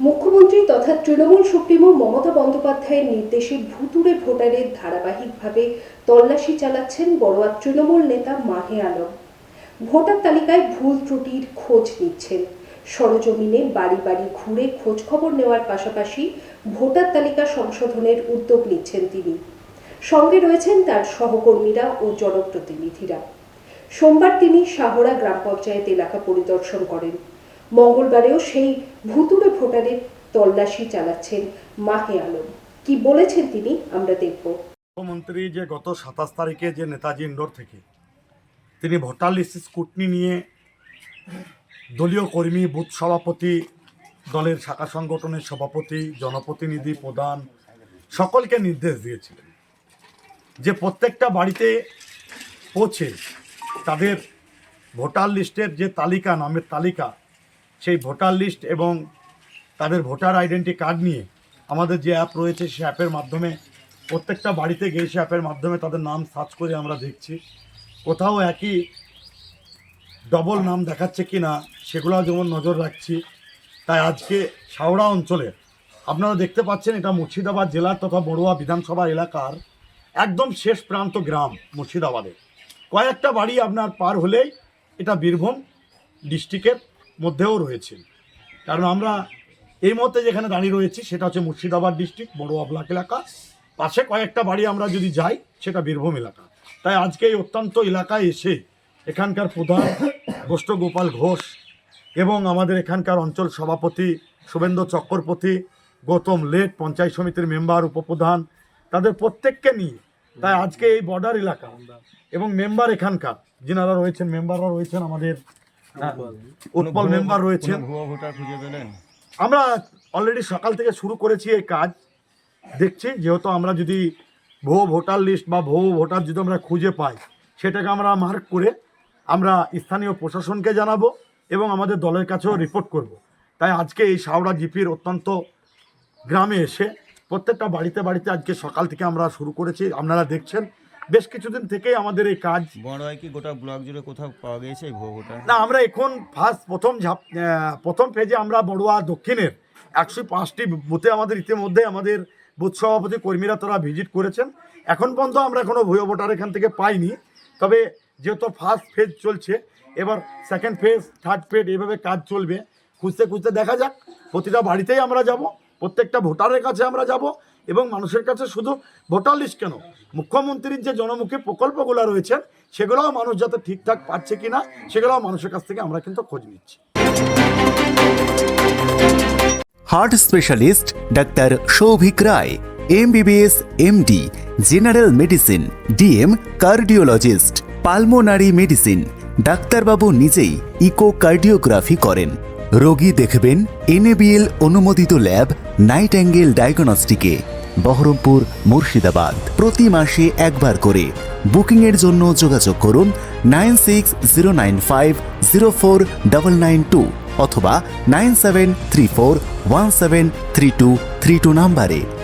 মুখ্যমন্ত্রী তথা তৃণমূল সুপ্রিমো মমতা বন্দ্যোপাধ্যায়ের নির্দেশে ভুতুড়ে ভোটারের ধারাবাহিকভাবে তল্লাশি চালাচ্ছেন বড়োয়া তৃণমূল নেতা মাহে আলম। ভোটার তালিকায় ভুল ত্রুটির খোঁজ নিচ্ছেন। সরজমিনে বাড়ি বাড়ি ঘুরে খোঁজ খবর নেওয়ার পাশাপাশি ভোটার তালিকা সংশোধনের উদ্যোগ নিচ্ছেন তিনি। সঙ্গে রয়েছেন তার সহকর্মীরা ও জনপ্রতিনিধিরা। সোমবার তিনি শাহরা গ্রাম পঞ্চায়েত এলাকা পরিদর্শন করেন। মঙ্গলবারেও সেই ভুতুড়ে ভোটারের তল্লাশি চালাচ্ছেন মাহে আলম। কি বলেছেন তিনি, আমরা দেখব। মুখ্যমন্ত্রী যে গত সাতাশ তারিখে যে নেতাজি ইন্ডোর থেকে তিনি ভোটার লিস্ট স্কুটনি নিয়ে দলীয় কর্মী, বুথ সভাপতি, দলের শাখা সংগঠনের সভাপতি, জনপ্রতিনিধি প্রধান, সকলকে নির্দেশ দিয়েছিলেন যে প্রত্যেকটা বাড়িতে পৌঁছে তাদের ভোটার লিস্টের যে তালিকা, নামের তালিকা সেই ভোটার লিস্ট এবং তাদের ভোটার আইডেন্টি কার্ড নিয়ে আমাদের যে অ্যাপ রয়েছে সেই অ্যাপের মাধ্যমে, প্রত্যেকটা বাড়িতে গিয়ে সেই অ্যাপের মাধ্যমে তাদের নাম সার্চ করে আমরা দেখছি। কোথাও একই ডবল নাম দেখাচ্ছে কি না সেগুলো যেমন নজর রাখছি। তাই আজকে শাওড়া অঞ্চলের, আপনারা দেখতে পাচ্ছেন এটা মুর্শিদাবাদ জেলার তথা বড়ুয়া বিধানসভা এলাকার একদম শেষ প্রান্ত গ্রাম মুর্শিদাবাদে। কয়েকটা বাড়ি আপনার পার হলেই এটা বীরভূম ডিস্ট্রিক্টের মধ্যেও রয়েছে কারণ আমরা এই মুহূর্তে যেখানে দাঁড়িয়ে রয়েছি, সেটা হচ্ছে মুর্শিদাবাদ ডিস্ট্রিক্ট বড়ুয়া ব্লক এলাকা। পাশে কয়েকটা বাড়ি আমরা যদি যাই, সেটা বীরভূম এলাকা। তাই আজকে এই অত্যন্ত এলাকায় এসে এখানকার প্রধান গোষ্ঠ গোপাল ঘোষ এবং আমাদের এখানকার অঞ্চল সভাপতি শুভেন্দু চক্রবর্তী, গৌতম লেট, পঞ্চায়েত সমিতির মেম্বার, উপপ্রধান, তাদের প্রত্যেককে নিয়ে তাই আজকে এই বর্ডার এলাকা এবং মেম্বার এখানকার, যিনারা রয়েছেন, মেম্বাররা রয়েছেন আমাদের উৎপল মেম্বার রয়েছেন ভুয়া ভোটার খুঁজে পেলেন? আমরা অলরেডি সকাল থেকে শুরু করেছি এই কাজ। দেখছি যেহেতু আমরা যদি ভুয়ো ভোটার লিস্ট বা ভুয়ো ভোটার যদি আমরা খুঁজে পাই সেটাকে আমরা মার্ক করে আমরা স্থানীয় প্রশাসনকে জানাব এবং আমাদের দলের কাছেও রিপোর্ট করব। তাই আজকে এই শাওড়া জিপির অত্যন্ত গ্রামে এসে প্রত্যেকটা বাড়িতে বাড়িতে আজকে সকাল থেকে আমরা শুরু করেছি। আপনারা দেখছেন বেশ কিছুদিন থেকেই আমাদের এই কাজ। বড় হয় কি গোটা ব্লক জুড়ে কোথাও পাওয়া এই ভুয়া না আমরা এখন ফার্স্ট প্রথম ঝাপ প্রথম পেজে আমরা বড়ুয়া দক্ষিণের একশো পাঁচটি বুথে আমাদের ইতিমধ্যে আমাদের বুথ সভাপতি কর্মীরা তারা ভিজিট করেছেন। এখন পর্যন্ত আমরা কোনো ভুয়ো ভোটার এখান থেকে পাইনি। তবে যেহেতু ফার্স্ট ফেজ চলছে এবার সেকেন্ড ফেজ থার্ড ফেজ এভাবে কাজ চলবে। খুঁজতে খুঁজতে দেখা যাক প্রতিটা বাড়িতেই আমরা যাব। প্রত্যেকটা ভোটারের কাছে আমরা যাব এবং মানুষের কাছে শুধু ভোটার লিস্ট কেন? মুখ্যমন্ত্রীর যে জনমুখী প্রকল্পগুলো রয়েছে, সেগুলোও মানুষ যাতে ঠিকঠাক পাচ্ছে কিনা, সেগুলোও মানুষের কাছ থেকে আমরা কিন্তু খোঁজ নিচ্ছি। Heart specialist doctor Souvik Roy MBBS MD general medicine DM cardiologist pulmonary medicine ডাক্তারবাবু নিজেই ইকোকার্ডিওগ্রাফি করেন। রোগী দেখবেন এনএবিএল অনুমোদিত ল্যাব নাইট অ্যাঙ্গেল ডায়াগনস্টিকে, বহরমপুর মুর্শিদাবাদ। প্রতি মাসে একবার করে। বুকিংয়ের জন্য যোগাযোগ করুন nine six zero nine five zero four double nine two অথবা nine seven three four one seven three two three two নাম্বারে।